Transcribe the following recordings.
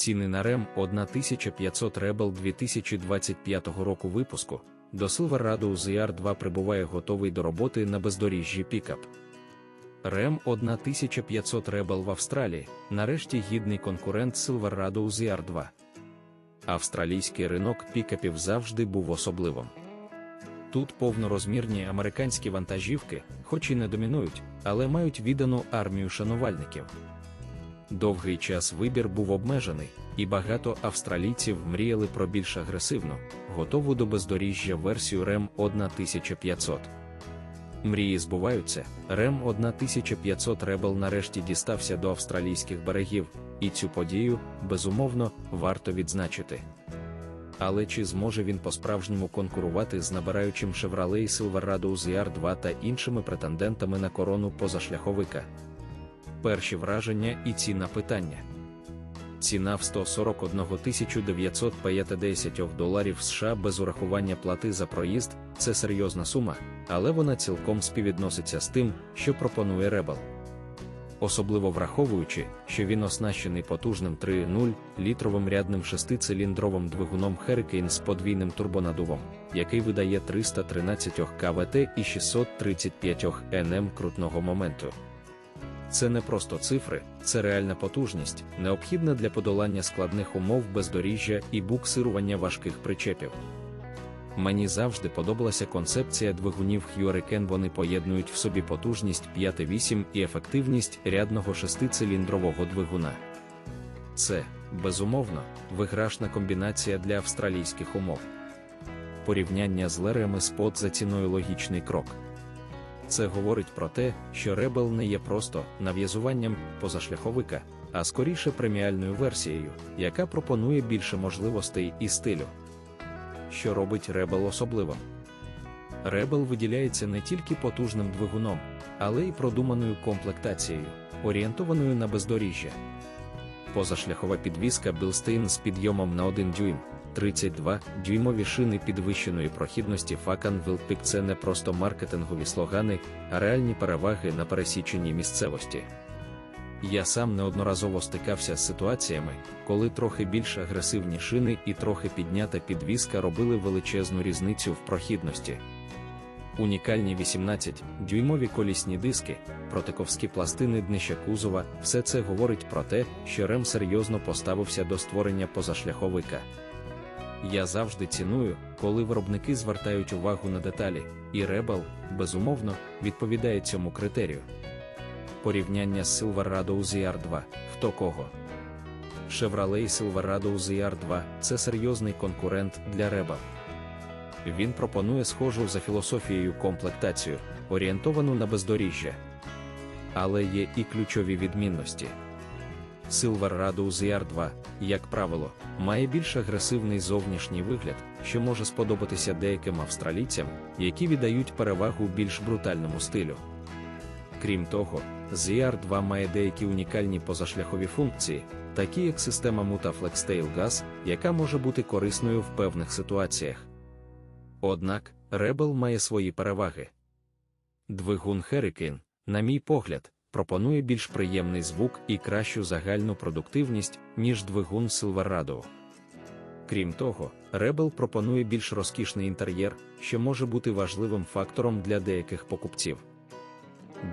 Ціни на рем 1500 Rebel 2025 року випуску. До Silverado ZR 2 прибуває готовий до роботи на бездоріжжі пікап. Рем 1500 Rebel в Австралії, нарешті гідний конкурент Silverado ZR 2. Австралійський ринок пікапів завжди був особливим. Тут повнорозмірні американські вантажівки, хоч і не домінують, але мають віддану армію шанувальників. Довгий час вибір був обмежений, і багато австралійців мріяли про більш агресивну, готову до бездоріжжя версію REM 1500. Мрії збуваються. REM 1500 Rebel нарешті дістався до австралійських берегів, і цю подію, безумовно, варто відзначити. Але чи зможе він по-справжньому конкурувати з набираючим Chevrolet Silverado ZR 2 та іншими претендентами на корону позашляховика? Перші враження і ціна питання. Ціна в 141 950 доларів США без урахування плати за проїзд це серйозна сума, але вона цілком співвідноситься з тим, що пропонує Rebel. Особливо враховуючи, що він оснащений потужним 3.0 літровим рядним шестициліндровим двигуном Hurricane з подвійним турбонадувом, який видає 313 КВТ і 635 НМ крутного моменту. Це не просто цифри, це реальна потужність, необхідна для подолання складних умов бездоріжжя і буксирування важких причепів. Мені завжди подобалася концепція двигунів Hurricane Вони поєднують в собі потужність 5,8 і ефективність рядного шестициліндрового двигуна. Це, безумовно, виграшна комбінація для австралійських умов. Порівняння з лерами спот за ціною логічний крок. Це говорить про те, що Rebel не є просто нав'язуванням позашляховика, а скоріше преміальною версією, яка пропонує більше можливостей і стилю. Що робить Rebel особливим? Rebel виділяється не тільки потужним двигуном, але й продуманою комплектацією, орієнтованою на бездоріжжя. Позашляхова підвізка Bilstein з підйомом на 1 дюйм, 32 дюймові шини підвищеної прохідності Факан Wildpeak – це не просто маркетингові слогани, а реальні переваги на пересіченні місцевості. Я сам неодноразово стикався з ситуаціями, коли трохи більш агресивні шини і трохи піднята підвізка робили величезну різницю в прохідності. Унікальні 18-дюймові колісні диски, протиковські пластини днища кузова, все це говорить про те, що Рем серйозно поставився до створення позашляховика. Я завжди ціную, коли виробники звертають увагу на деталі, і Rebel, безумовно, відповідає цьому критерію. Порівняння з Silverado ZR 2 хто кого. Chevrolet Silverado ZR 2 це серйозний конкурент для Rebel. Він пропонує схожу за філософією комплектацію, орієнтовану на бездоріжжя. Але є і ключові відмінності. Silverado ZR 2, як правило, має більш агресивний зовнішній вигляд, що може сподобатися деяким австралійцям, які віддають перевагу більш брутальному стилю. Крім того, ZR 2 має деякі унікальні позашляхові функції, такі як система Mutaflex Tail Gas, яка може бути корисною в певних ситуаціях. Однак, Rebel має свої переваги. Двигун Hurricane, на мій погляд, пропонує більш приємний звук і кращу загальну продуктивність, ніж двигун Silverado. Крім того, Rebel пропонує більш розкішний інтер'єр, що може бути важливим фактором для деяких покупців.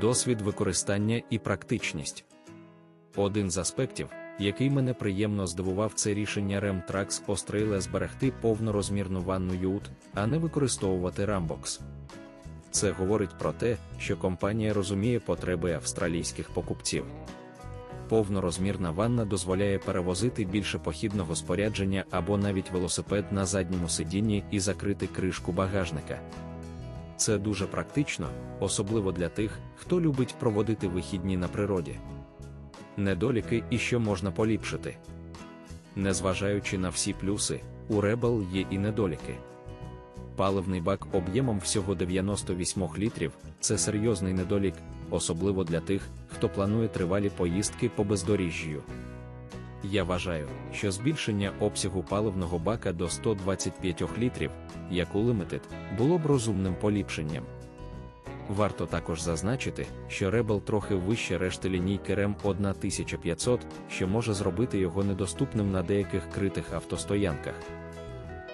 Досвід використання і практичність. Один з аспектів, який мене приємно здивував, це рішення Rem Trax Australia зберегти повнорозмірну ванну ют, а не використовувати Rambox. Це говорить про те, що компанія розуміє потреби австралійських покупців. Повнорозмірна ванна дозволяє перевозити більше похідного спорядження або навіть велосипед на задньому сидінні і закрити кришку багажника. Це дуже практично, особливо для тих, хто любить проводити вихідні на природі. Недоліки і що можна поліпшити. Незважаючи на всі плюси, у Rebel є і недоліки. Паливний бак об'ємом всього 98 літрів це серйозний недолік, особливо для тих, хто планує тривалі поїздки по бездоріжжю. Я вважаю, що збільшення обсягу паливного бака до 125 літрів, як у Limited, було б розумним поліпшенням. Варто також зазначити, що Rebel трохи вище решти лінійки RAM 1500, що може зробити його недоступним на деяких критих автостоянках.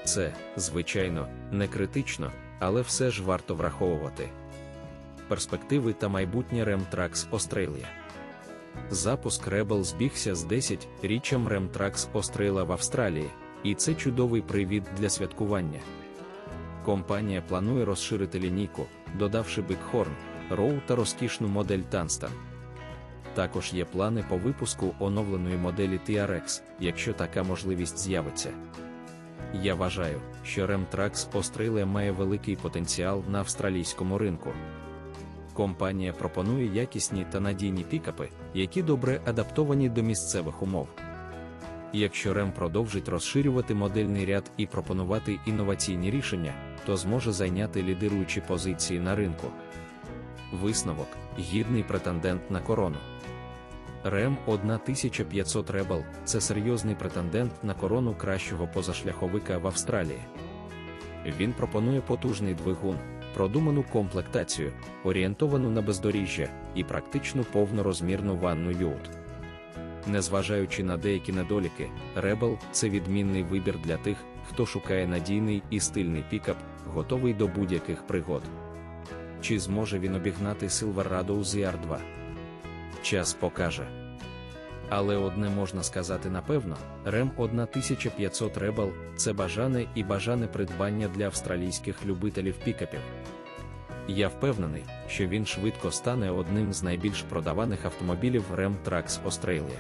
Це, звичайно, не критично, але все ж варто враховувати. Перспективи та майбутнє Trax Australia. Запуск Rebel збігся з 10-річчям RAM Trax Australia в Австралії, і це чудовий привід для святкування. Компанія планує розширити лінійку, додавши Bighorn, Row та розкішну модель Tungsten. Також є плани по випуску оновленої моделі TRX, якщо така можливість з'явиться. Я вважаю, що Remtrax Australia має великий потенціал на австралійському ринку. Компанія пропонує якісні та надійні пікапи, які добре адаптовані до місцевих умов. Якщо REM продовжить розширювати модельний ряд і пропонувати інноваційні рішення, то зможе зайняти лідируючі позиції на ринку. Висновок гідний претендент на корону. РЕМ 1500 Rebel – це серйозний претендент на корону кращого позашляховика в Австралії. Він пропонує потужний двигун, продуману комплектацію, орієнтовану на бездоріжжя і практичну повнорозмірну ванну ют. Незважаючи на деякі недоліки, Rebel – це відмінний вибір для тих, хто шукає надійний і стильний пікап, готовий до будь-яких пригод. Чи зможе він обігнати Silverado ZR2? Час покаже. Але одне можна сказати напевно: REM 1500 Rebel – це бажане і бажане придбання для австралійських любителів пікапів. Я впевнений, що він швидко стане одним з найбільш продаваних автомобілів Ram Trax Australia.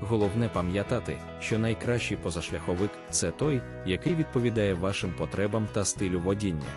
Головне пам'ятати, що найкращий позашляховик це той, який відповідає вашим потребам та стилю водіння.